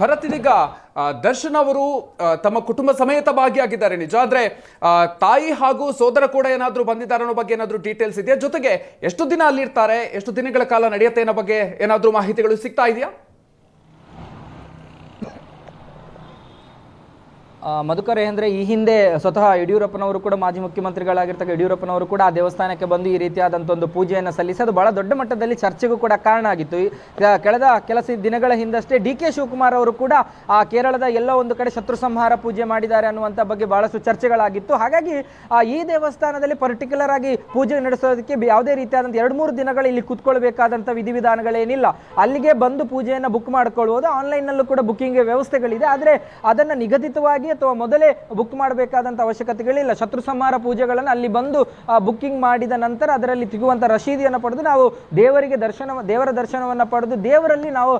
ಭರತ್ ಇದೀಗ ದರ್ಶನ್ ಅವರು ತಮ್ಮ ಕುಟುಂಬ ಸಮೇತ ಭಾಗಿಯಾಗಿದ್ದಾರೆ. ನಿಜ ಆದ್ರೆ ತಾಯಿ ಹಾಗೂ ಸೋದರ ಕೂಡ ಏನಾದರೂ ಬಂದಿದ್ದಾರೆ ಅನ್ನೋ ಬಗ್ಗೆ ಏನಾದರೂ ಡೀಟೇಲ್ಸ್ ಇದೆಯಾ? ಜೊತೆಗೆ, ಎಷ್ಟು ದಿನ ಅಲ್ಲಿರ್ತಾರೆ? ಎಷ್ಟು ದಿನಗಳ ಕಾಲ ನಡೆಯುತ್ತೆ ಅನ್ನೋ ಬಗ್ಗೆ ಏನಾದರೂ ಮಾಹಿತಿಗಳು ಸಿಗ್ತಾ ಇದೆಯಾ? ಮಧುಕರ್ ಏನಂದ್ರೆ ಈ ಹಿಂದೆ ಸ್ವತಃ ಯಡಿಯೂರಪ್ಪನವರು ಕೂಡ ಮಾಜಿ ಮುಖ್ಯಮಂತ್ರಿಗಳಾಗಿರ್ತಕ್ಕ ಯಡಿಯೂರಪ್ಪನವರು ಕೂಡ ಆ ದೇವಸ್ಥಾನಕ್ಕೆ ಬಂದು ಈ ರೀತಿಯಾದಂಥ ಒಂದು ಪೂಜೆಯನ್ನು ಸಲ್ಲಿಸಿ ಅದು ಬಹಳ ದೊಡ್ಡ ಮಟ್ಟದಲ್ಲಿ ಚರ್ಚೆಗೂ ಕೂಡ ಕಾರಣ ಆಗಿತ್ತು. ಕಳೆದ ಕೆಲಸ ದಿನಗಳ ಹಿಂದಷ್ಟೇ ಡಿ ಕೆ ಶಿವಕುಮಾರ್ ಅವರು ಕೂಡ ಆ ಕೇರಳದ ಎಲ್ಲ ಒಂದು ಕಡೆ ಶತ್ರು ಸಂಹಾರ ಪೂಜೆ ಮಾಡಿದ್ದಾರೆ ಅನ್ನುವಂಥ ಬಗ್ಗೆ ಬಹಳಷ್ಟು ಚರ್ಚೆಗಳಾಗಿತ್ತು. ಹಾಗಾಗಿ ಆ, ಈ ದೇವಸ್ಥಾನದಲ್ಲಿ ಪರ್ಟಿಕ್ಯುಲರ್ ಆಗಿ ಪೂಜೆ ನಡೆಸೋದಕ್ಕೆ ಯಾವುದೇ ರೀತಿಯಾದಂಥ ಎರಡು ಮೂರು ದಿನಗಳು ಇಲ್ಲಿ ಕೂತ್ಕೊಳ್ಬೇಕಾದಂಥ ವಿಧಿವಿಧಾನಗಳೇನಿಲ್ಲ. ಅಲ್ಲಿಗೆ ಬಂದು ಪೂಜೆಯನ್ನು ಬುಕ್ ಮಾಡ್ಕೊಳ್ಬೋದು. ಆನ್ಲೈನ್ನಲ್ಲೂ ಕೂಡ ಬುಕ್ಕಿಂಗ್ ವ್ಯವಸ್ಥೆಗಳಿದೆ. ಆದರೆ ಅದನ್ನು ನಿಗದಿತವಾಗಿ ಅಥವಾ ಮೊದಲೇ ಬುಕ್ ಮಾಡಬೇಕಾದಂಥ ಅವಶ್ಯಕತೆಗಳಿಲ್ಲ. ಶತ್ರು ಸಂಹಾರ ಪೂಜೆಗಳನ್ನು ಅಲ್ಲಿ ಬಂದು ಬುಕ್ಕಿಂಗ್ ಮಾಡಿದ ನಂತರ ಅದರಲ್ಲಿ ಸಿಗುವಂಥ ರಶೀದಿಯನ್ನು ಪಡೆದು ನಾವು ದೇವರಿಗೆ ದರ್ಶನ ದೇವರ ದರ್ಶನವನ್ನು ಪಡೆದು ದೇವರಲ್ಲಿ ನಾವು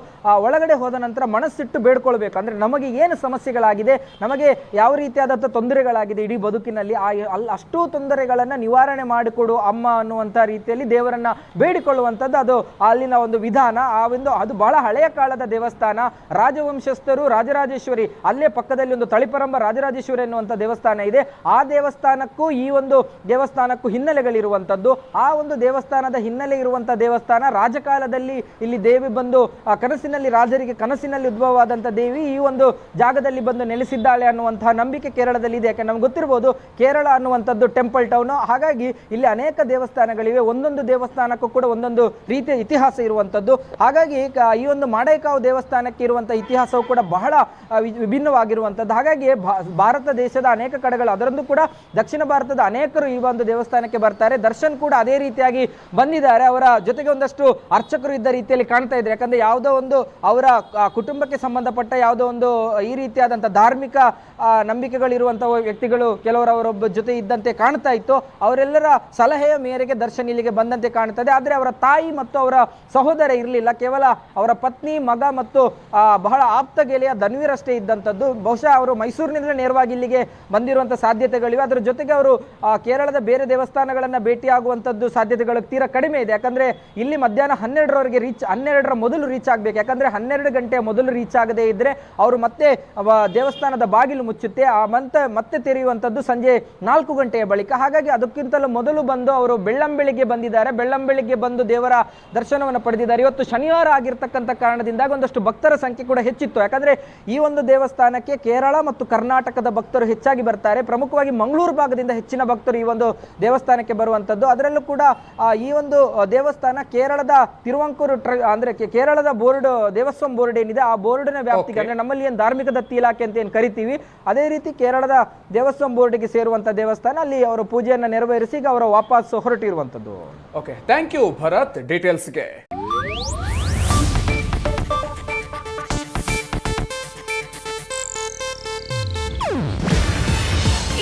ಒಳಗಡೆ ಹೋದ ನಂತರ ಮನಸ್ಸಿಟ್ಟು ಬೇಡ್ಕೊಳ್ಬೇಕು. ಅಂದರೆ ನಮಗೆ ಏನು ಸಮಸ್ಯೆಗಳಾಗಿದೆ, ನಮಗೆ ಯಾವ ರೀತಿಯಾದಂಥ ತೊಂದರೆಗಳಾಗಿದೆ ಇಡೀ ಬದುಕಿನಲ್ಲಿ, ಆ ಅಲ್ಲಿ ಅಷ್ಟೂ ತೊಂದರೆಗಳನ್ನು ನಿವಾರಣೆ ಮಾಡಿಕೊಡು ಅಮ್ಮ ಅನ್ನುವಂಥ ರೀತಿಯಲ್ಲಿ ದೇವರನ್ನ ಬೇಡಿಕೊಳ್ಳುವಂಥದ್ದು ಅದು ಅಲ್ಲಿನ ಒಂದು ವಿಧಾನ. ಆ ಒಂದು, ಅದು ಬಹಳ ಹಳೆಯ ಕಾಲದ ದೇವಸ್ಥಾನ. ರಾಜವಂಶಸ್ಥರು, ರಾಜರಾಜೇಶ್ವರಿ ಅಲ್ಲೇ ಪಕ್ಕದಲ್ಲಿ ಒಂದು ತಳಿಪರಂಬ ರಾಜರಾಜೇಶ್ವರಿ ಎನ್ನುವಂಥ ದೇವಸ್ಥಾನ ಇದೆ. ಆ ದೇವಸ್ಥಾನಕ್ಕೂ ಈ ಒಂದು ದೇವಸ್ಥಾನಕ್ಕೂ ಹಿನ್ನೆಲೆಗಳಿರುವಂಥದ್ದು ಆ ಒಂದು ದೇವಸ್ಥಾನದ ಹಿನ್ನೆಲೆ ಇರುವಂಥ ದೇವಸ್ಥಾನ ರಾಜಕಾಲದಲ್ಲಿ ಇಲ್ಲಿ ದೇವಿ ಬಂದು ಕನಸಿನಲ್ಲಿ, ರಾಜರಿಗೆ ಕನಸಿನಲ್ಲಿ ಉದ್ಭವವಾದಂಥ ದೇವಿ ಈ ಒಂದು ಜಾಗದಲ್ಲಿ ಬಂದು ನೆಲೆಸಿದ್ದಾಳೆ ಅನ್ನುವಂತಹ ನಂಬಿಕೆ ಕೇರಳದಲ್ಲಿ ಇದೆ. ಯಾಕೆ ನಮ್ಗೆ ಗೊತ್ತಿರ್ಬೋದು, ಕೇರಳ ಅನ್ನುವಂಥದ್ದು ಟೆಂಪಲ್ ಟೌನ್. ಹಾಗಾಗಿ ಇಲ್ಲಿ ಅನೇಕ ದೇವಸ್ಥಾನಗಳಿವೆ. ಒಂದೊಂದು ದೇವಸ್ಥಾನಕ್ಕೂ ಕೂಡ ಒಂದೊಂದು ರೀತಿಯ ಇತಿಹಾಸ ಇರುವಂಥದ್ದು. ಹಾಗಾಗಿ ಈ ಒಂದು ಮಾಡೈಕಾವು ದೇವಸ್ಥಾನಕ್ಕೆ ಇರುವಂಥ ಇತಿಹಾಸವು ಕೂಡ ಬಹಳ ವಿಭಿನ್ನವಾಗಿರುವಂಥದ್ದು. ಹಾಗಾಗಿ ಭಾ- ಭಾರತ ದೇಶದ ಅನೇಕ ಕಡೆಗಳು, ಅದರಂದು ಕೂಡ ದಕ್ಷಿಣ ಭಾರತದ ಅನೇಕರು ಈ ಒಂದು ದೇವಸ್ಥಾನಕ್ಕೆ ಬರ್ತಾರೆ. ದರ್ಶನ್ ಕೂಡ ಅದೇ ರೀತಿಯಾಗಿ ಬಂದಿದ್ದಾರೆ. ಅವರ ಜೊತೆಗೆ ಒಂದಷ್ಟು ಅರ್ಚಕರು ಇದ್ದ ರೀತಿಯಲ್ಲಿ ಕಾಣ್ತಾ ಇದ್ದಾರೆ ಯಾಕಂದ್ರೆ ಯಾವುದೋ ಒಂದು ಅವರ ಕುಟುಂಬಕ್ಕೆ ಸಂಬಂಧಪಟ್ಟ ಯಾವುದೋ ಒಂದು, ಈ ರೀತಿಯಾದಂತಹ ಧಾರ್ಮಿಕ ನಂಬಿಕೆಗಳಿರುವಂತಹ ವ್ಯಕ್ತಿಗಳು ಕೆಲವರು ಅವರೊಬ್ಬ ಜೊತೆ ಇದ್ದಂತೆ ಕಾಣ್ತಾ ಇತ್ತು. ಅವರೆಲ್ಲರ ಸಲಹೆಯ ಮೇರೆಗೆ ದರ್ಶನ್ ಇಲ್ಲಿಗೆ ಬಂದಂತೆ ಕಾಣ್ತದೆ. ಆದರೆ ಅವರ ತಾಯಿ ಮತ್ತು ಅವರ ಸಹೋದರ ಇರಲಿಲ್ಲ. ಕೇವಲ ಅವರ ಪತ್ನಿ, ಮಗ ಮತ್ತು ಬಹಳ ಆಪ್ತ ಗೆಳೆಯ ಧನ್ವೀರಷ್ಟೇ ಇದ್ದಂಥದ್ದು. ಬಹುಶಃ ಅವರು ಮೈಸೂರಿನಿಂದ ನೇರವಾಗಿ ಇಲ್ಲಿಗೆ ಬಂದಿರುವಂಥ ಸಾಧ್ಯತೆಗಳಿವೆ. ಅದರ ಜೊತೆಗೆ ಅವರು ಕೇರಳದ ಬೇರೆ ದೇವಸ್ಥಾನಗಳನ್ನು ಭೇಟಿಯಾಗುವಂಥದ್ದು ಸಾಧ್ಯತೆಗಳು ತೀರಾ ಕಡಿಮೆ ಇದೆ. ಯಾಕಂದ್ರೆ ಇಲ್ಲಿ ಮಧ್ಯಾಹ್ನ ಹನ್ನೆರಡರವರೆಗೆ ರೀಚ್ ಹನ್ನೆರಡರ ಮೊದಲು ರೀಚ್ ಆಗಬೇಕು. ಯಾಕಂದ್ರೆ ಹನ್ನೆರಡು ಗಂಟೆಯ ಮೊದಲು ರೀಚ್ ಆಗದೇ ಇದ್ರೆ ಅವರು ಮತ್ತೆ ದೇವಸ್ಥಾನದ ಬಾಗಿಲು ಮುಚ್ಚುತ್ತೆ. ಆ ಮಂತ, ಮತ್ತೆ ತೆರೆಯುವಂಥದ್ದು ಸಂಜೆ ನಾಲ್ಕು ಗಂಟೆಯ ಬಳಿಕ. ಹಾಗಾಗಿ ಅದಕ್ಕಿಂತಲೂ ಮೊದಲು ಬಂದು ಅವರು ಬೆಳ್ಳಂಬೆಳಿಗ್ಗೆ ಬಂದಿದ್ದಾರೆ. ಬೆಳ್ಳಂಬೆಳಿಗ್ಗೆ ಬಂದು ದೇವರ ದರ್ಶನವನ್ನು ಪಡೆದಿದ್ದಾರೆ. ಇವತ್ತು ಶನಿವಾರ ಆಗಿರ್ತಕ್ಕಂಥ ಕಾರಣದಿಂದಾಗಿ ಒಂದಷ್ಟು ಭಕ್ತರ ಸಂಖ್ಯೆ ಕೂಡ ಹೆಚ್ಚಿತ್ತು. ಯಾಕಂದ್ರೆ ಈ ಒಂದು ದೇವಸ್ಥಾನಕ್ಕೆ ಕೇರಳ ಮತ್ತು ಕರ್ನಾಟಕದ ಭಕ್ತರು ಹೆಚ್ಚಾಗಿ ಬರ್ತಾರೆ. ಪ್ರಮುಖವಾಗಿ ಮಂಗಳೂರು ಭಾಗದಿಂದ ಹೆಚ್ಚಿನ ಭಕ್ತರು ಈ ಒಂದು ದೇವಸ್ಥಾನಕ್ಕೆ ಬರುವಂಥದ್ದು ಅದರಲ್ಲೂ ಕೂಡ ಈ ಒಂದು ದೇವಸ್ಥಾನ ಕೇರಳದ ತಿರುವಂಕೂರು ಟ್ರ ಅಂದರೆ ಕೇರಳದ ಬೋರ್ಡ್ ದೇವಸ್ವಂ ಬೋರ್ಡ್ ಏನಿದೆ ಆ ಬೋರ್ಡ್ನ ವ್ಯಾಪ್ತಿಗೆ ಅಂದರೆ ಅಂದ್ರೆ ನಮ್ಮಲ್ಲಿ ಏನು ಧಾರ್ಮಿಕ ದತ್ತಿ ಇಲಾಖೆ ಅಂತ ಏನು ಕರಿತೀವಿ ಅದೇ ರೀತಿ ಕೇರಳದ ದೇವಸ್ವಂ ಬೋರ್ಡ್ಗೆ ಸೇರುವಂಥ ದೇವಸ್ಥಾನ ಅಲ್ಲಿ ಅವರು ಪೂಜೆಯನ್ನು ನೆರವೇರಿಸಿ ಈಗ ಅವರು ವಾಪಸ್ ಹೊರಟಿರುವಂಥದ್ದು ಓಕೆ ಥ್ಯಾಂಕ್ ಯು ಭರತ್ ಡೀಟೇಲ್ಸ್ಗೆ